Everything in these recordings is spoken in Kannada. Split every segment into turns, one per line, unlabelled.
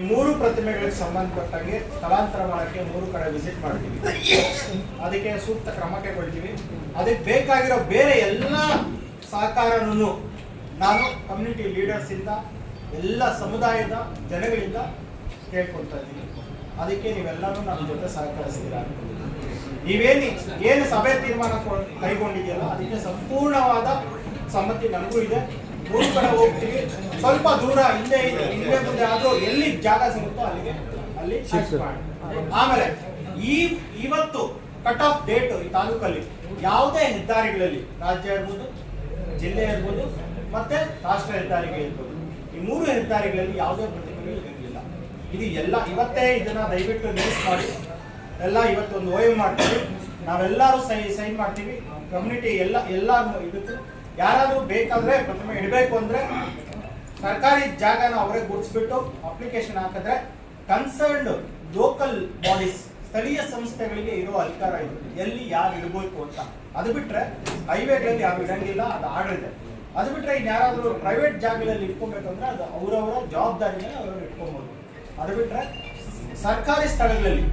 ಮೂರು ಪ್ರತಿಮೆಗಳಿಗೆ ಸಂಬಂಧಪಟ್ಟಂಗೆ ಸ್ಥಳಾಂತರ ಮಾಡಕ್ಕೆ ಮೂರು ಕಡೆ ವಿಸಿಟ್ ಮಾಡ್ತೀವಿ ಅದಕ್ಕೆ ಸೂಕ್ತ ಕ್ರಮ ಕೈಗೊಳ್ತೀವಿ. ಅದಕ್ಕೆ ಬೇಕಾಗಿರೋ ಬೇರೆ ಎಲ್ಲ ಸಹಕಾರನೂ ನಾನು ಕಮ್ಯುನಿಟಿ ಲೀಡರ್ಸ್ ಇಂದ, ಎಲ್ಲ ಸಮುದಾಯದ ಜನಗಳಿಂದ ಕೇಳ್ಕೊಳ್ತಾ ಇದ್ದೀನಿ. ಅದಕ್ಕೆ ನೀವೆಲ್ಲರೂ ನಮ್ಮ ಜೊತೆ ಸಹಕರಿಸ್ತೀರಾ. ನೀವೇನು ಏನು ಸಭೆ ತೀರ್ಮಾನ ಕೈಗೊಂಡಿದೆಯಲ್ಲ ಅದಕ್ಕೆ ಸಂಪೂರ್ಣವಾದ ಸಮ್ಮತಿ ನನಗೂ ಇದೆ. ಮೂರು ಕಡೆ ಹೋಗ್ತೀವಿ. ಸ್ವಲ್ಪ ದೂರ ಹಿಂದೆ ಇದೆ. ಹಿಂದೆ ಮುಂದೆ ಆದರೂ ಎಲ್ಲಿ ಜಾಗ ಸಿಗುತ್ತೋ ಅಲ್ಲಿಗೆ ಅಲ್ಲಿ ಶಿಫ್ಟ್ ಮಾಡಿ. ಆಮೇಲೆ ಈ ಇವತ್ತು ಕಟ್ ಆಫ್ ಡೇಟ್ ಈ ತಾಲೂಕಲ್ಲಿ ಯಾವುದೇ ಹೆದ್ದಾರಿಗಳಲ್ಲಿ ರಾಜ್ಯ ಇರ್ಬೋದು ಜಿಲ್ಲೆ ಇರ್ಬೋದು ಮತ್ತೆ ರಾಷ್ಟ್ರ ಹೆದ್ದಾರಿಗೆ ಇರ್ಬೋದು. ಈ ಮೂರು ಹೆದ್ದಾರಿಗಳಲ್ಲಿ ಯಾವುದೇ ಪ್ರತಿಕ್ರಿಯೆ ಇರಲಿಲ್ಲ. ಇದು ಎಲ್ಲ ಇವತ್ತೇ ಇದನ್ನ ದಯವಿಟ್ಟು ನ್ಯೂಸ್ ಮಾಡಿ. ಎಲ್ಲ ಇವತ್ತೊಂದು ಓ ಎಂ ಮಾಡ್ತೀವಿ. ನಾವೆಲ್ಲರೂ ಸೈ ಸೈನ್ ಮಾಡ್ತೀವಿ. ಕಮ್ಯುನಿಟಿ ಎಲ್ಲ ಎಲ್ಲ ಇದಕ್ಕೆ ಯಾರಾದ್ರೂ ಬೇಕಾದ್ರೆ ಪ್ರಥಮ ಇಡಬೇಕು ಅಂದ್ರೆ ಸರ್ಕಾರಿ ಜಾಗನ ಅವರೇ ಗುಡಿಸ್ಬಿಟ್ಟು ಅಪ್ಲಿಕೇಶನ್ ಹಾಕಿದ್ರೆ ಕನ್ಸರ್ನ್ಡ್ ಲೋಕಲ್ ಬಾಡೀಸ್ ಸ್ಥಳೀಯ ಸಂಸ್ಥೆಗಳಿಗೆ ಇರೋ ಅಧಿಕಾರ ಇದು. ಎಲ್ಲಿ ಯಾರು ಇಡಬೇಕು ಅಂತ. ಅದು ಬಿಟ್ರೆ ಹೈವೇಗಳಲ್ಲಿ ಯಾರು ಇಡಂಗಿಲ್ಲ, ಅದು ಆರ್ಡರ್ ಅದು ಬಿಟ್ರೆ ಇನ್ ಯಾರಾದ್ರೂ ಪ್ರೈವೇಟ್ ಜಾಗಗಳಲ್ಲಿ ಇಟ್ಕೊಬೇಕಂದ್ರೆ ಅದು ಅವರವರ ಜವಾಬ್ದಾರಿನೇ ಅವರು ಇಟ್ಕೊಬೋದು. ಅದು ಬಿಟ್ರೆ ಸರ್ಕಾರಿ ಸ್ಥಳಗಳಲ್ಲಿ,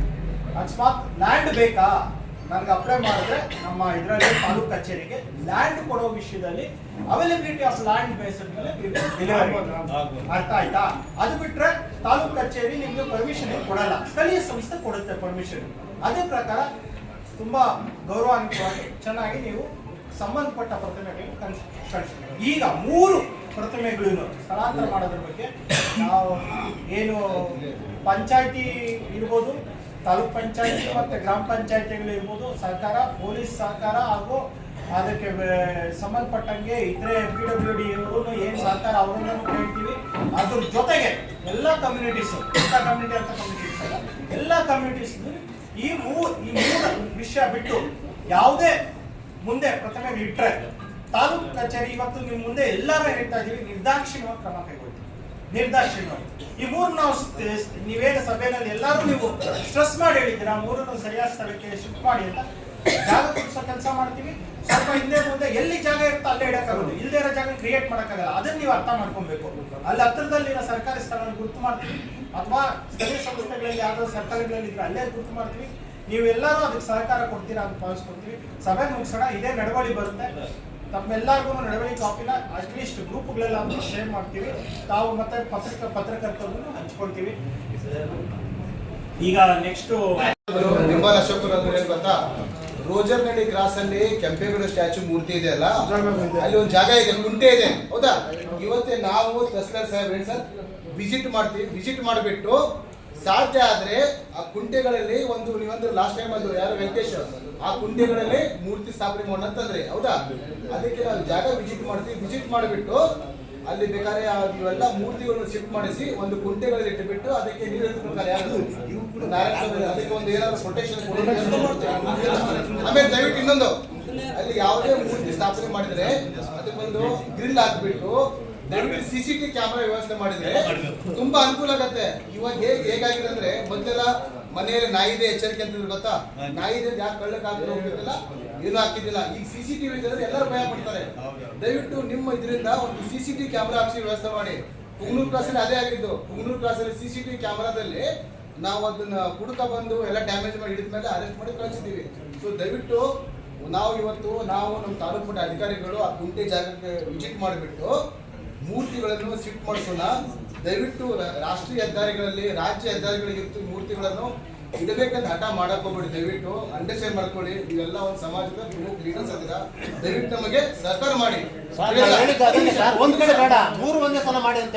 ಅಕಸ್ಮಾತ್ ಲ್ಯಾಂಡ್ ಬೇಕಾ? ನನ್ಗೆ ಅಪ್ಲೈ ಮಾಡಿದ್ರೆ ನಮ್ಮ ಇದರಲ್ಲಿ ತಾಲೂಕು ಕಚೇರಿಗೆ ಲ್ಯಾಂಡ್ ಕೊಡೋ ವಿಷಯದಲ್ಲಿ ಅವೈಲಬಿಲಿಟಿ ಆಫ್ ಲ್ಯಾಂಡ್ ಬೇಸ್ಡ್ ಮೇಲೆ ಅರ್ಥ ಆಯ್ತಾ? ಅದು ಬಿಟ್ರೆ ತಾಲೂಕು ಕಚೇರಿ ನಿಮಗೆ ಪರ್ಮಿಷನ್ ಕೊಡಲ್ಲ. ಸ್ಥಳೀಯ ಸಂಸ್ಥೆ ಕೊಡುತ್ತೆ ಪರ್ಮಿಷನ್ ಅದೇ ಪ್ರಕಾರ ತುಂಬಾ ಗೌರವಾನ್ವಿತವಾಗಿ ಚೆನ್ನಾಗಿ ನೀವು ಸಂಬಂಧಪಟ್ಟ ಪ್ರತಿಮೆಗಳನ್ನು ಕಳಿಸಿ ಈಗ ಮೂರು ಪ್ರತಿಮೆಗಳನ್ನು ಸ್ಥಳಾಂತರ ಮಾಡೋದ್ರ ಬಗ್ಗೆ ನಾವು ಏನು ಪಂಚಾಯಿತಿ ಇರ್ಬೋದು ತಾಲೂಕ್ ಪಂಚಾಯತಿ ಮತ್ತೆ ಗ್ರಾಮ ಪಂಚಾಯತಿಗಳು ಇರ್ಬೋದು, ಸರ್ಕಾರ, ಪೊಲೀಸ್ ಸಹಕಾರ ಹಾಗೂ ಅದಕ್ಕೆ ಸಂಬಂಧಪಟ್ಟಂಗೆ ಇತರೆ ಪಿ ಡಬ್ಲ್ಯೂ ಡಿ ಇವರು ಏನು ಸರ್ಕಾರ ಅವರನ್ನು ಕೇಳ್ತೀವಿ ಅದ್ರ ಜೊತೆಗೆ ಎಲ್ಲ ಕಮ್ಯುನಿಟೀಸು ಎಲ್ಲ ಕಮ್ಯುನಿಟಿ ಅಂತ ಕಮ್ಯುನಿಟೀಸ್ ಅಲ್ಲ, ಎಲ್ಲ ಕಮ್ಯುನಿಟೀಸ್ ಈ ಮೂ, ಈ ಮೂರು ವಿಷಯ ಬಿಟ್ಟು ಯಾವುದೇ ಮುಂದೆ ಪ್ರತಿಮೆಗೆ ಇಟ್ಟರೆ ತಾಲೂಕು ಕಚೇರಿ ಇವತ್ತು ನಿಮ್ಮ ಮುಂದೆ ಎಲ್ಲರೂ ಹೇಳ್ತಾ ಇದೀವಿ, ನಿರ್ದಾಕ್ಷಿಣ್ಯವಾಗಿ ಕ್ರಮ ಕೈಗೊಳ್ತೀವಿ ನಿರ್ದಾಕ್ಷಿಣ್ಯವಾಗಿ ಈ ಮೂರು ನಾವು ನೀವೇನು ಸಭೆಯಲ್ಲಿ ಎಲ್ಲರೂ ನೀವು ಸ್ಟ್ರೆಸ್ ಮಾಡಿ ಹೇಳಿದ್ದೀರಾ? ಮೂರನ್ನು ಸರಿಯಾದ ಸ್ಥಳಕ್ಕೆ ಶಿಫ್ಟ್ ಮಾಡಿ ಅಂತ. ಜಾಗ ಕೊಡಿಸೋ ಕೆಲಸ ಮಾಡ್ತೀವಿ. ಸ್ವಲ್ಪ ಹಿಂದೆ ಮುಂದೆ ಎಲ್ಲಿ ಜಾಗ ಇರುತ್ತೋ ಅಲ್ಲೇ ಇಡಕ್ಕಾಗೋದು. ಇಲ್ಲದೆ ಇರೋ ಜಾಗ ಕ್ರಿಯೇಟ್ ಮಾಡೋಕ್ಕಾಗಲ್ಲ. ಅದನ್ನ ನೀವು ಅರ್ಥ ಮಾಡ್ಕೊಬೇಕು. ಅಲ್ಲಿ ಹತ್ರದಲ್ಲಿರೋ ಸರ್ಕಾರಿ ಸ್ಥಳವನ್ನು ಗುರುತು ಮಾಡ್ತೀವಿ. ಅಥವಾ ಸ್ಥಳೀಯ ಸಂಸ್ಥೆಗಳಲ್ಲಿ ಯಾವ್ದಾದ್ರು ಸರ್ಕಾರಗಳಲ್ಲಿ ಇದ್ರೆ ಅಲ್ಲೇ ಗುರುತು ಮಾಡ್ತೀವಿ. ನೀವೆಲ್ಲರೂ ಅದಕ್ಕೆ ಸಹಕಾರ ಕೊಡ್ತೀರಾ ಅಂತ ಭಾವಿಸ್ಕೊಡ್ತೀವಿ. ಸಭೆ ಮುಗಿಸೋಣ. ಇದೇ ನಡವಳಿ ಬರುತ್ತೆ. ತಮ್ಮೆಲ್ಲರಿಗೂ ನಡವಳಿ ಕಾಪಿನ ಅಟ್ಲೀಸ್ಟ್ ಗ್ರೂಪ್ಗಳೆಲ್ಲ ಶೇರ್ ಮಾಡ್ತೀವಿ. ತಾವು ಮತ್ತೆ ಪತ್ರಿಕ ಪತ್ರಕರ್ತರನ್ನು ಹಂಚ್ಕೊಳ್ತೀವಿ. ಈಗ ನೆಕ್ಸ್ಟ್
ನಿಂಬಲ್ ಅಶೋಕರ್ ಗೊತ್ತಾ ರೋಜರ್ ನಡಿ ಕ್ರಾಸ್ ಅಲ್ಲಿ ಕೆಂಪೇಗೌಡ ಸ್ಟ್ಯಾಚು ಮೂರ್ತಿ ಇದೆ ಅಲ್ಲ? ಅಲ್ಲಿ ಒಂದು ಜಾಗ ಇದೆ ಗುಂಟೆ ಇದೆ. ಹೌದಾ? ಇವತ್ತೇ ನಾವು ತಸ್ಕರ್ ಸಾಹೇಬ್ ಸರ್ ವಿಸಿಟ್ ಮಾಡ್ತೀವಿ. ವಿಸಿಟ್ ಮಾಡಿಬಿಟ್ಟು ಸಾಧ್ಯ ಆದ್ರೆ ಆ ಕುಂಟೆಗಳಲ್ಲಿ ಒಂದು ನೀವಂದ್ರೆ ಲಾಸ್ಟ್ ಟೈಮ್ ಅದು ಯಾರು ವೆಂಕಟೇಶ್? ಆ ಕುಂಟೆಗಳಲ್ಲಿ ಮೂರ್ತಿ ಸ್ಥಾಪನೆ ಮಾಡೋಣ ಅಂತಂದ್ರೆ ಹೌದಾ? ಅದಕ್ಕೆ ನಾವು ಜಾಗ ವಿಸಿಟ್ ಮಾಡ್ತೀವಿ. ವಿಸಿಟ್ ಮಾಡಿಬಿಟ್ಟು ಅಲ್ಲಿ ಬೇಕಾದ್ರೆ ಇವೆಲ್ಲ ಮೂರ್ತಿಗಳನ್ನ ಶಿಫ್ಟ್ ಮಾಡಿಸಿ ಒಂದು ಕುಂಟೆಗಳಲ್ಲಿ ಇಟ್ಟುಬಿಟ್ಟು ಅದಕ್ಕೆ ನೀರು ಅದಕ್ಕೆ ಒಂದು ಏನಾದ್ರು ಪ್ರೊಟೆಕ್ಷನ್ ಆಮೇಲೆ ದಯವಿಟ್ಟು ಇನ್ನೊಂದು. ಅಲ್ಲಿ ಯಾವುದೇ ಮೂರ್ತಿ ಸ್ಥಾಪನೆ ಮಾಡಿದ್ರೆ ಅದಕ್ಕೊಂದು ಗ್ರಿಲ್ ಹಾಕ್ಬಿಟ್ಟು ದಯವಿಟ್ಟು ಸಿ ಸಿ ಟಿ ಕ್ಯಾಮೆರಾ ವ್ಯವಸ್ಥೆ ಮಾಡಿದ್ರೆ ತುಂಬಾ ಅನುಕೂಲ ಆಗತ್ತೆ. ಇವಾಗ ಹೇಗೆ ಹೇಗಾಗಿದೆ ಅಂದ್ರೆ ಮೊದಲೆಲ್ಲ ಮನೆಯಲ್ಲಿ ನಾಯಿದೆ ಎಚ್ಚರಿಕೆ ಅಂತ ಗೊತ್ತಾ? ನಾಯಿದೆ ಯಾಕೆ ಕಳ್ಳಕ್ಕೆ ಹಾಕಿ ಹೋಗ್ತಿದ್ದಿಲ್ಲ? ಏನು ಹಾಕಿದ್ದಿಲ್ಲ ಈಗ ಸಿ ಸಿ ಟಿವಿ ಇದ್ರೆ ಎಲ್ಲರೂ ಭಯ ಪಡ್ತಾರೆ. ದಯವಿಟ್ಟು ನಿಮ್ಮ ಇದರಿಂದ ಒಂದು ಸಿ ಸಿ ಟಿ ಕ್ಯಾಮೆರಾ ಹಾಕ್ಸಿ ವ್ಯವಸ್ಥೆ ಮಾಡಿ. ಪುಂಗ್ನೂರ್ ಕ್ಲಾಸಲ್ಲಿ ಅಲ್ಲಿ ಅದೇ ಆಗಿದ್ದು. ಪುಂಗ್ನೂರ್ ಕ್ಲಾಸಲ್ಲಿ ಅಲ್ಲಿ ಸಿ ಸಿ ಟಿ ಕ್ಯಾಮೆರಾದಲ್ಲಿ ನಾವು ಅದನ್ನ ಕುಡ್ಕ ಬಂದು ಎಲ್ಲ ಡ್ಯಾಮೇಜ್ ಮಾಡಿ ಹಿಡಿದ ಮೇಲೆ ಅರೆಸ್ಟ್ ಮಾಡಿ ಕಳಿಸಿದ್ದೀವಿ. ಸೊ ದಯವಿಟ್ಟು ನಾವು ಇವತ್ತು ನಾವು ನಮ್ಮ ತಾಲೂಕು ಮಟ್ಟ ಅಧಿಕಾರಿಗಳು ಆ ಗುಂಟೆ ಜಾಗಕ್ಕೆ ವಿಜಿಟ್ ಮಾಡಿಬಿಟ್ಟು ಮೂರ್ತಿಗಳನ್ನು ಶಿಫ್ಟ್ ಮಾಡಿಸೋಣ. ದಯವಿಟ್ಟು ರಾಷ್ಟ್ರೀಯ ಹೆದ್ದಾರಿಗಳಲ್ಲಿ ರಾಜ್ಯ ಹೆದ್ದಾರಿಗಳಿಗೆ ಮೂರ್ತಿಗಳನ್ನು ಇಡಬೇಕಂತ ಹಠ ಮಾಡಕ್ ಹೋಗ್ಬೇಡಿ ದಯವಿಟ್ಟು ಅಂಡರ್ಸ್ಟ್ಯಾಂಡ್ ಮಾಡ್ಕೊಳ್ಳಿ. ಇವೆಲ್ಲ ಒಂದು ಸಮಾಜದ ಪ್ರಮುಖ ಲೀಡರ್ಸ್ ಅದರ ದಯವಿಟ್ಟು ನಮಗೆ ಸಹಕಾರ ಮಾಡಿ.
ಒಂದ್ ಕಡೆ ಬೇಡ. ಮೂರು ಒಂದೇ ಸಲ ಮಾಡಿ ಅಂತ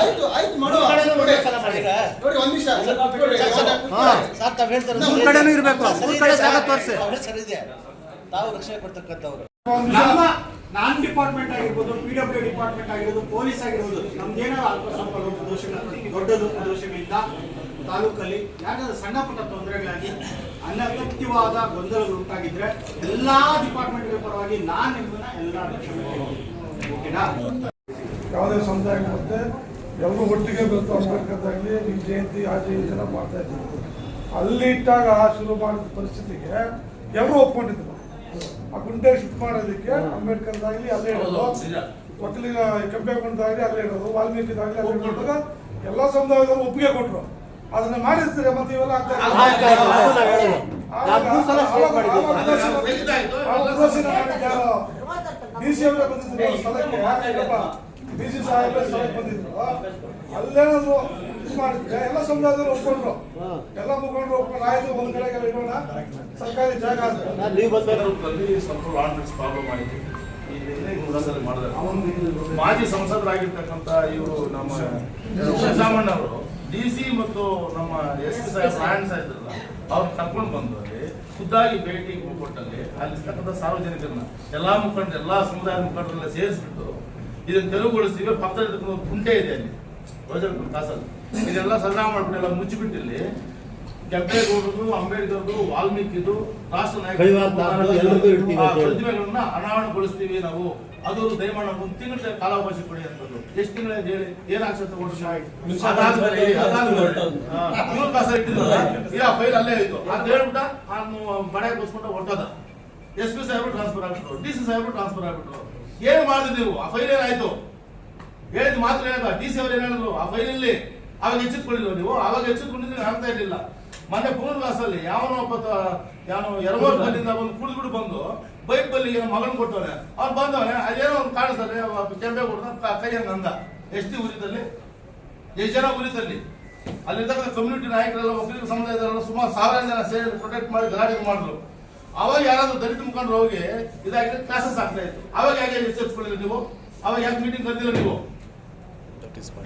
ಆಯ್ತು ಆಯ್ತು ಮಾಡುವ. ನೋಡಿ
ಮಾಡಿ.
ನೋಡಿ ಒಂದ್ ನಿಮಿಷ. ಮೂರು ಕಡೆನೂ. ಮೂರು ಕಡೆ. ಜಾಗ ತೋರ್ಸಿ.
ಸರಿ ಇದೆ. ತಾವು ರಕ್ಷಣೆ ಕೊಡ್ತಕ್ಕಂಥವ್ರು.
ನಮ್ಮ ನಾನ್ ಡಿಪಾರ್ಟ್ಮೆಂಟ್ ಆಗಿರ್ಬೋದು ಪಿ ಡಬ್ಲ್ಯೂ ಡಿಪಾರ್ಟ್ಮೆಂಟ್ ಆಗಿರೋದು ಪೊಲೀಸ್ ಆಗಿರ್ಬೋದು ನಮ್ದೇನೋ ಅಲ್ಪ ಸ್ವಲ್ಪ ಲೋಪ ದೋಷಗಳು ದೊಡ್ಡ ದೋಷಗಳಿಂದ ತಾಲೂಕಲ್ಲಿ ಯಾಕಂದ್ರೆ ಸಣ್ಣ ಪುಟ್ಟ ತೊಂದರೆಗಳಾಗಿ ಅನಗತ್ಯವಾದ ಗೊಂದಲಗಳು ಉಂಟಾಗಿದ್ರೆ ಎಲ್ಲಾ ಡಿಪಾರ್ಟ್ಮೆಂಟ್ಗಳ ಪರವಾಗಿ ನಾನ್ ನಿಮ್ಮನ್ನ ಎಲ್ಲ. ಓಕೆನಾ?
ಯಾವುದೇ ಸಮುದಾಯ ಮತ್ತೆ ಎಲ್ಲರೂ ಒಟ್ಟಿಗೆ ಬೆಳೆದು ಅಂಬೇಡ್ಕರ್ದಾಗಲಿ ಈ ಜಯಂತಿ ಆ ಜಯಂತಿ ಎಲ್ಲ ಮಾಡ್ತಾ ಇದ್ದೀವಿ. ಅಲ್ಲಿ ಇಟ್ಟಾಗ ಶುರು ಮಾಡಿದ ಪರಿಸ್ಥಿತಿಗೆ ಎಲ್ಲರೂ ಒಪ್ಕೊಂಡಿದ್ರು. ಆ ಗುಂಟೆ ಶಿಫ್ಟ್ ಮಾಡೋದಕ್ಕೆ ಅಂಬೇಡ್ಕರ್ದಾಗಲಿ ಅಲ್ಲೇ ಇರೋದು. ಕೆಂಪೆ ಕೆಂಪೇಗೌಡದಾಗಲಿ ಅಲ್ಲೇ ಇರೋದು ವಾಲ್ಮೀಕಿದಾಗಲಿ ಅಲ್ಲೇ ಇರೋದಾಗ ಎಲ್ಲ ಸಮುದಾಯದವರು ಒಪ್ಪಿಗೆ ಕೊಟ್ಟರು ಅದನ್ನ ಮಾಡಿರ್ತಾರೆ ಮತ್ತೆ ಇವೆಲ್ಲ ಡಿ ಅವರೇ ಬಂದಿದ್ರು ಸ್ಥಳಕ್ಕೆ. ಡಿಸಿ ಸಾಹೇಬ್ರೆ ಸ್ಥಳಕ್ಕೆ ಬಂದಿದ್ರು. ಅಲ್ಲೇನಾದ್ರು ಇದು ಮಾಡಿದ್ರೆ ಎಲ್ಲ ಸಮುದಾಯದವರು ಒಪ್ಕೊಂಡ್ರು. ಎಲ್ಲ ಮುಖಂಡರು ಒಪ್ಕೊಂಡು ಆಯ್ತು ಒಂದ್ ಕಡೆಗೆಲ್ಲ ಇಡೋಣ. ಸರ್ಕಾರಿ ಜಾಗ
ಮಾಜಿ ಸಂಸದರಾಗಿರ್ತಕ್ಕಂಥ ಇವರು ನಮ್ಮ ಸಿದ್ದರಾಮಣ್ಣ ಅವರು ಡಿ ಸಿ ಮತ್ತು ನಮ್ಮ ಎಸ್ ಪಿ ಸಾಹೇಬ್ ನಾರಾಯಣ ಸಾಹೇಬ್ರಲ್ಲ ಅವ್ರು ಕರ್ಕೊಂಡು ಬಂದು ಅಲ್ಲಿ ಖುದ್ದಾಗಿ ಭೇಟಿ ಕೊಟ್ಟಲ್ಲಿ ಅಲ್ಲಿರ್ತಕ್ಕಂಥ ಸಾರ್ವಜನಿಕರನ್ನ ಎಲ್ಲಾ ಮುಖಂಡ ಎಲ್ಲಾ ಸಮುದಾಯದ ಮುಖಂಡರೆಲ್ಲ ಸೇರಿಸ್ಬಿಟ್ಟು ಇದನ್ನ ತೆರವುಗೊಳಿಸ್ತೀವಿ. ಪಕ್ಕದಲ್ಲಿ ಕುಂಟೆ ಇದೆ ಅಲ್ಲಿ. ರೋಜರ್ ಕಾಸಲ್ಲಿ ಇದೆಲ್ಲ ಸಂಗ್ರಹ ಮಾಡ್ಬಿಟ್ಟೆಲ್ಲ ಮುಚ್ಚಿಬಿಟ್ಟಿಲ್ಲಿ. ಕೆಂಪೇಗೌಡರು ಅಂಬೇಡ್ಕರ್ದು ವಾಲ್ಮೀಕಿದು ರಾಷ್ಟ್ರ
ಅಂತ.
ಪ್ರತಿಮೆಗಳನ್ನ ಅನಾವರಣಗೊಳಿಸ್ತೀವಿ ನಾವು. ಅದು ದಯಮಾಡ ಒಂದು ತಿಂಗಳ ಕಾಲಾವಕಾಶ ಕೊಡಿ ಅಂತದ್ದು ಎಷ್ಟು ತಿಂಗಳ ಹೇಳಿ? ಏನ್ ಆಕ್ಷನ್ ತಗೊಂಡ್ರು ಅದಾದ್ಮೇಲೆ ಅದಾದ್ಮೇಲೆ. ಆ, ಮೂರು ಕಾಸ ಇಟ್ಟಿದ್ರಲ್ಲ ಇಲ್ಲ ಫೈಲ್ ಅಲ್ಲೇ ಇತ್ತು ಅದ್ ಹೇಳ್ಬಿಟ್ಟ ನಾನು ಮನೆಗೆ ಕೂಸ್ಕೊಂಡು ಹೊಟ್ಟದ ಎಸ್ ಪಿ ಸಾಹೇಬ್ರು ಟ್ರಾನ್ಸ್ಫರ್ ಆಗ್ಬಿಟ್ರು. ಡಿ ಸಿ ಸಾಹೇಬ್ರು ಟ್ರಾನ್ಸ್ಫರ್ ಆಗ್ಬಿಟ್ರು. ಏನ್ ಮಾಡಿದ್ರಿ ನೀವು? ಆ ಫೈಲ್ ಏನಾಯ್ತು? ಹೇಳಿದ್ ಮಾತ್ರ ಹೇಳಿದ. ಡಿ ಸಿ ಅವ್ರು ಏನ್ ಹೇಳಿದ್ರು? ಆ ಫೈಲಲ್ಲಿ ಅವಾಗ ಎಚ್ಚೆತ್ಕೊಳ್ಳಿಲ್ಲ ನೀವು? ಅವಾಗ ಎಚ್ಚೆತ್ಕೊಂಡಿದ್ರೆ ಆಗ್ತಾ ಇರಲಿಲ್ಲ. ಮೊನ್ನೆ ಪುನರ್ವಾಸಲ್ಲಿ ಯಾವನೋ ಒಬ್ಬ ಯಾವನೋ ಎರವರ್ ಬಲ್ಲಿಂದ ಬಂದು ಕುಡಿದ್ಬಿಟ್ಟು ಬಂದು ಬೈಕ್ ಬಲ್ಲಿ ಮಗನ್ ಕೊಟ್ಟವನೆ. ಅವ್ನು ಬಂದವನೆ, ಅದೇನೋ ಒಂದು ಕಾಣಿಸ್ತಾರೆ ಕೆಂಪೆ ಕೊಡ್ದ ಕೈ ಹಂಗ ಅಂದ ಎಷ್ಟು ಉರಿದಲ್ಲಿ ಎಷ್ಟು ಜನ ಉರಿದಲ್ಲಿ ಅಲ್ಲಿರ್ತಕ್ಕಂಥ ಕಮ್ಯುನಿಟಿ ನಾಯಕರೆಲ್ಲ, ಒಕ್ಕಲಿಗ ಸಮುದಾಯದಲ್ಲ ಸುಮಾರು ಸಾವಿರ ಜನ ಸೇರಿ ಪ್ರೊಟೆಕ್ಟ್ ಮಾಡಿ ಗಲಾಟೆ ಮಾಡಿದ್ರು. ಅವಾಗ ಯಾರಾದ್ರೂ ದಲಿತ ಮುಖಂಡರು ಹೋಗಿ ಇದಾಗಿದ್ರೆ ಕ್ಲಾಸಸ್ ಆಗ್ತಾ ಇತ್ತು. ಅವಾಗ ಯಾಕೆ ಎಚ್ಚರಿಸ್ಕೊಳ್ಳಿಲ್ಲ ನೀವು? ಅವಾಗ ಯಾಕೆ ಮೀಟಿಂಗ್ ಕರೆದಿಲ್ಲ ನೀವು?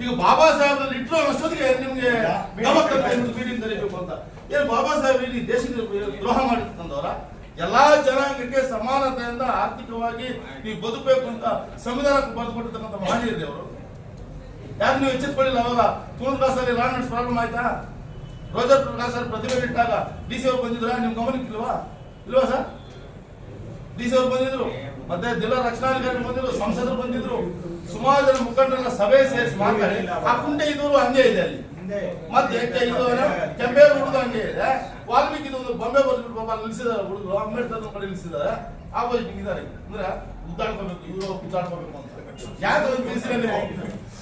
ಈಗ ಬಾಬಾ ಸಾಹೇಬ್ ಇಟ್ಟರು ಅಷ್ಟೊತ್ತಿಗೆ ನಿಮ್ಗೆ ಮೀಟಿಂಗ್ ಕರೀಬೇಕು ಅಂತ ಏನು ಬಾಬಾ ಸಾಹೇಬ್ ಇಡೀ ದೇಶಕ್ಕೆ ದ್ರೋಹ ಮಾಡಿದಂತವರ ಎಲ್ಲಾ ಜನಾಂಗಕ್ಕೆ ಸಮಾನತೆಯಿಂದ ಆರ್ಥಿಕವಾಗಿ ನೀವು ಬದುಕಬೇಕು ಅಂತ ಸಂವಿಧಾನಕ್ಕೆ ಬರೆದುಕೊಟ್ಟಿರ್ತಕ್ಕಂಥ ಮಹನೀಯರು ಅವರು ಯಾಕೆ ನೀವು ಎಚ್ಚೆತ್ಕೊಳ್ಳಿಲ್ಲ ಅವಾಗ? ತುಳುದಾಸಲ್ಲಿ ಲಾಂಡ್ ಪ್ರಾಬ್ಲಮ್ ಆಯ್ತಾ? ರೋಜರ್ ಪ್ರಕಾಶ್ ಪ್ರತಿಭೆ ಇಟ್ಟಾಗ ಡಿ ಸಿ ಅವ್ರು ಬಂದಿದ್ರ? ನಿಮ್ ಗಮನಕ್ಕಿಲ್ವಾ? ಇಲ್ವಾ ಸರ್? ಡಿ ಸಿ ಅವ್ರು ಬಂದಿದ್ರು? ಮತ್ತೆ ಜಿಲ್ಲಾ ರಕ್ಷಣಾಧಿಕಾರಿ ಬಂದಿದ್ರು ಸಂಸದರು ಬಂದಿದ್ರು. ಸುಮಾರು ಜನ ಮುಖಂಡರನ್ನ ಸಭೆ ಸೇರಿಸಿ ಮಾತಾಡಿ ಆ ಕುಂಟೆ ಇದೂರು ಹಂಗೆ ಇದೆ ಅಲ್ಲಿ. ಮತ್ತೆ ಕೆ- ಇದು ಏನು, ಕೆಂಪೇಗೌಡ ಹುಡುಗ ಹಂಗೆ ಇದೆ. ವಾಲ್ಮೀಕಿ ಒಂದು ಬೊಂಬೆ ಬರ್ಬಿಟ್ಟು ಬಾಬಾ ನಿಲ್ಸಿದಾರೆ ಹುಡುಗರು ಅಂಬೇಡ್ಕರ್ ಕಡೆ ಆ ಆಪೋಸಿಟ್ ಇದ್ದಾರೆ ಅಂದ್ರೆ ಉದ್ದಾಡ್ಕೋಬೇಕು ಇವರು ಉದ್ದಾಡ್ಕೋಬೇಕು ಅಂತ. ಯಾಕೆ ಒಂದು ನಿಲ್ಸಿಲ್ಲ ನೀವು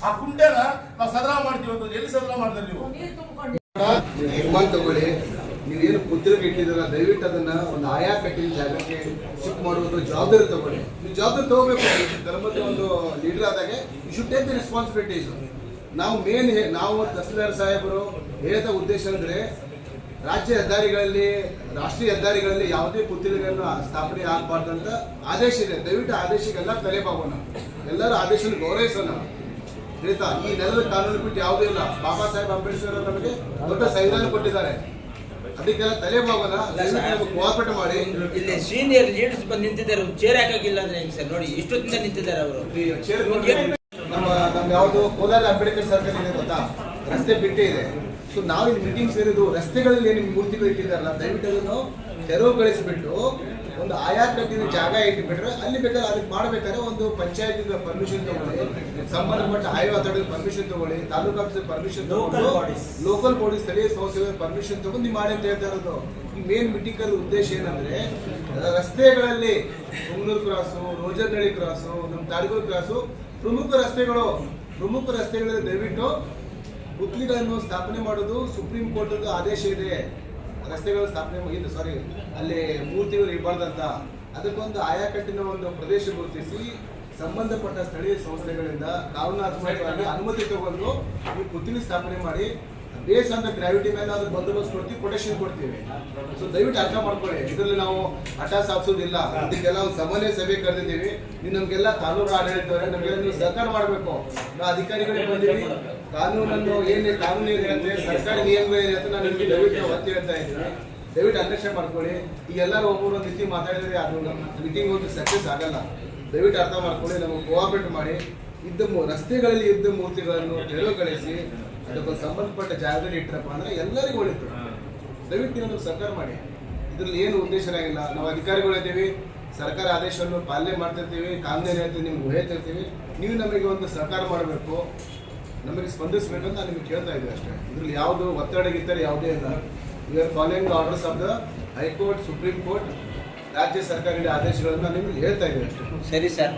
ಆ ಕುಂಟೆನ ನಾವು ಸದನ ಮಾಡ್ತೀವಿ ಅಂತ ಎಲ್ಲಿ ಸದನ ಮಾಡ್ತಾರೆ ನೀವು?
ನಿರ್ಮಾಣ ತಗೊಳ್ಳಿ. ಪುತ್ರಕ್ಕೆ ಇಟ್ಟಿದ್ದೀರ? ದಯವಿಟ್ಟು ಅದನ್ನ ಒಂದು ಆಯಾ ಕಟ್ಟಿನ ಜಾಗಕ್ಕೆ ಶಿಫ್ಟ್ ಮಾಡುವುದು ಜವಾಬ್ದಾರಿ ತಗೊಳ್ಳಿ. ನೀವು ಜವಾಬ್ದಾರಿ ತಗೋಬೇಕು ಧರ್ಮದ ಒಂದು ಲೀಡರ್ ಆದಾಗ you should take the responsibilities ನಾವು ಮೇನ್ ನಾವು ತಹಸೀಲ್ದಾರ್ ಸಾಹೇಬರು ಹೇಳಿದ ಉದ್ದೇಶ ಅಂದ್ರೆ ರಾಜ್ಯ ಹೆದ್ದಾರಿಗಳಲ್ಲಿ, ರಾಷ್ಟ್ರೀಯ ಹೆದ್ದಾರಿಗಳಲ್ಲಿ ಯಾವುದೇ ಪುತ್ತಿಗೆಗಳನ್ನು ಸ್ಥಾಪನೆ ಆಗಬಾರ್ದು ಅಂತ ಆದೇಶ ಇದೆ. ದಯವಿಟ್ಟು ಆದೇಶಕ್ಕೆಲ್ಲ ತಲೆಬಾಗೋಣ ಎಲ್ಲರೂ ಆದೇಶನ ಗೌರವಿಸೋಣ. ಆಯ್ತಾ? ಈ ನೆಲದ ಕಾನೂನು ಬಿಟ್ಟು ಯಾವುದೂ ಇಲ್ಲ. ಬಾಬಾ ಸಾಹೇಬ್ ಅಂಬೇಡ್ಕರ್ ನಮಗೆ ದೊಡ್ಡ ಸಂವಿಧಾನ ಕೊಟ್ಟಿದ್ದಾರೆ. ಅದಕ್ಕೆಲ್ಲ ತಲೆ ನಮಗೆ ಕೋಆಪರೇಟ್ ಮಾಡಿ.
ಇಲ್ಲಿ ಸೀನಿಯರ್ ಲೀಡರ್ಸ್ ಬಂದು ನಿಂತಿದ್ದಾರೆ. ಚೇರ್ ಹಾಕಿಲ್ಲ ಅಂದ್ರೆ ಹೆಂಗ್ ಸರ್? ನೋಡಿ ಇಷ್ಟೊತ್ತಿಂದ ನಿಂತಿದ್ದಾರೆ ಅವರು.
ನಮ್ಮ ನಮ್ಮ ಯಾವುದು ಕೋಲಾರ ಅಂಬೇಡ್ಕರ್ ಸರ್ಕಲ್ ಇದೆ ಗೊತ್ತಾ? ರಸ್ತೆ ಬಿಟ್ಟೇ ಇದೆ. ಸೊ ನಾವು ಇಲ್ಲಿ ಮೀಟಿಂಗ್ ಸೇರಿದ್ದು ರಸ್ತೆಗಳಲ್ಲಿ ಏನು ಮೂರ್ತಿಗಳು ಇಟ್ಟಿದ್ದಾರಲ್ಲ ದಯವಿಟ್ಟು ಅದನ್ನು ತೆರವುಗೊಳಿಸಿಬಿಟ್ಟು ಒಂದು ಆಯಾ ಕಟ್ಟಿದ ಜಾಗ ಇಟ್ಬಿಟ್ರೆ ಅಲ್ಲಿ ಬೇಕಾದ್ರೆ ಅದಕ್ಕೆ ಮಾಡಬೇಕಾದ್ರೆ ಒಂದು ಪಂಚಾಯತ್ ಪರ್ಮಿಷನ್ ತಗೊಳ್ಳಿ ಸಂಬಂಧಪಟ್ಟ ಆಯೋ ಅಥಾರಿಟಿ ಪರ್ಮಿಷನ್ ತಗೊಳ್ಳಿ ತಾಲೂಕು ಆಫೀಸ್ ಪರ್ಮಿಷನ್ ತಗೊಂಡು ಲೋಕಲ್ ಬಾಡಿ ಸ್ಥಳೀಯ ಸಂಸ್ಥೆ ಪರ್ಮಿಷನ್ ತಗೊಂಡು ನೀವು ಮಾಡಿ ಅಂತ ಹೇಳ್ತಾ ಇರೋದು. ಮೇನ್ ಮೀಟಿಂಗ್ ಅಲ್ಲಿ ಉದ್ದೇಶ ಏನಂದ್ರೆ ರಸ್ತೆಗಳಲ್ಲಿ ಕುಂಗ್ಳೂರು ಕ್ರಾಸು ರೋಜರ್ನಳ್ಳಿ ಕ್ರಾಸು ನಮ್ಮ ತಾಲೂಕು ಕ್ರಾಸು ಪ್ರಮುಖ ರಸ್ತೆಗಳು ಪ್ರಮುಖ ರಸ್ತೆಗಳಲ್ಲಿ ದಯವಿಟ್ಟು ಗುತ್ಲಿಗಳನ್ನು ಸ್ಥಾಪನೆ ಮಾಡೋದು ಸುಪ್ರೀಂ ಕೋರ್ಟ್ ಆದೇಶ ಇದೆ. ರಸ್ತೆಗಳು ಸ್ಥಾಪನೆ ಮುಗಿದು ಸಾರಿ ಅಲ್ಲಿ ಮೂರ್ತಿಗಳು ಇರಬಾರ್ದಂತ ಅದಕ್ಕೊಂದು ಆಯಾಕಟ್ಟಿನ ಒಂದು ಪ್ರದೇಶ ಗುರುತಿಸಿ ಸಂಬಂಧಪಟ್ಟ ಸ್ಥಳೀಯ ಸಂಸ್ಥೆಗಳಿಂದ ಕಾನೂನಾತ್ಮಕವಾಗಿ ಅನುಮತಿ ತಗೊಂಡು ಈ ಪುತ್ತಿನ ಸ್ಥಾಪನೆ ಮಾಡಿ ಬೇಸ್ ಅಂತ ಗ್ರಾವಿಟಿ ಮೇಲೆ ಅದು ಬಂದೋಬಸ್ತ್ ಕೊಡ್ತೀವಿ ಪ್ರೊಟೆಕ್ಷನ್ ಕೊಡ್ತೀವಿ. ಸೊ ದಯವಿಟ್ಟು ಅರ್ಥ ಮಾಡ್ಕೊಳ್ಳಿ. ಇದರಲ್ಲಿ ನಾವು ಹಠ ಸಾಧಿಸೋದಿಲ್ಲ. ಅದಕ್ಕೆಲ್ಲ ಒಂದು ಸಮನ್ವಯ ಸಭೆ ಕರೆದಿದ್ದೀವಿ. ನೀವು ನಮಗೆಲ್ಲ ತಾಲೂಕು ಆಡಳಿತವರೆ ನಮಗೆಲ್ಲ ನೀವು ಸಹಕಾರ ಮಾಡಬೇಕು. ನಾವು ಅಧಿಕಾರಿಗಳಿಗೆ ಬಂದಿವಿ ಕಾನೂನನ್ನು ಏನು ಕಾನೂನು ಏನಿದೆ ಅಂತ ಸರ್ಕಾರ ಏನಿದೆ ಅಂತ ನಾನು ನಿಮಗೆ ದಯವಿಟ್ಟು ಒತ್ತಿ ಹೇಳ್ತಾ ಇದ್ದೀನಿ. ದಯವಿಟ್ಟು ಅಂಡರ್ಸ್ಟ್ಯಾಂಡ್ ಮಾಡ್ಕೊಳ್ಳಿ. ಈ ಎಲ್ಲರೂ ಒಬ್ಬರು ರೀತಿ ಮಾತಾಡಿದ್ರೆ ಅದು ಮೀಟಿಂಗ್ ಒಂದು ಸಕ್ಸಸ್ ಆಗಲ್ಲ. ದಯವಿಟ್ಟು ಅರ್ಥ ಮಾಡ್ಕೊಳ್ಳಿ, ನಮಗೆ ಕೋಆಪರೇಟ್ ಮಾಡಿ. ಇದ್ದ ರಸ್ತೆಗಳಲ್ಲಿ ಇದ್ದ ಮೂರ್ತಿಗಳನ್ನು ತೆರವುಗೊಳಿಸಿ ಅದಕ್ಕೆ ಸಂಬಂಧಪಟ್ಟ ಜಾಗದಲ್ಲಿ ಇಟ್ಟರಪ್ಪ ಅಂದ್ರೆ ಎಲ್ಲರಿಗೂ ಒಳಿತು. ದಯವಿಟ್ಟು ನೀವು ಸರ್ಕಾರ ಮಾಡಿ. ಇದ್ರಲ್ಲಿ ಏನು ಉದ್ದೇಶ ಆಗಿಲ್ಲ. ನಾವು ಅಧಿಕಾರಿಗಳಿದ್ದೀವಿ ಸರ್ಕಾರ ಆದೇಶವನ್ನು ಪಾಲನೆ ಮಾಡ್ತಿರ್ತೀವಿ ಕಾನೂನು ಹೇಳ್ತೀವಿ, ನಿಮ್ಗೆ ಹೇಳ್ತಿರ್ತೀವಿ ನೀವು ನಮಗೆ ಒಂದು ಸರ್ಕಾರ ಮಾಡಬೇಕು. ನಮಗೆ ಸ್ಪಂದಿಸಬೇಕು ಅಂತ ನಿಮಗೆ ಕೇಳ್ತಾ ಇದ್ದೀವಿ ಅಷ್ಟೇ. ಇದ್ರಲ್ಲಿ ಯಾವುದು ಒತ್ತಡ ಗಿತ್ತಡ ಯಾವುದೇ ಇಲ್ಲ. We are following orders of the high court supreme court ರಾಜ್ಯ ಸರ್ಕಾರದ ಆದೇಶಗಳನ್ನು ನಿಮ್ಗೆ ಹೇಳ್ತಾ ಇದ್ದೀವಿ ಅಷ್ಟೇ.
ಸರಿ ಸರ್.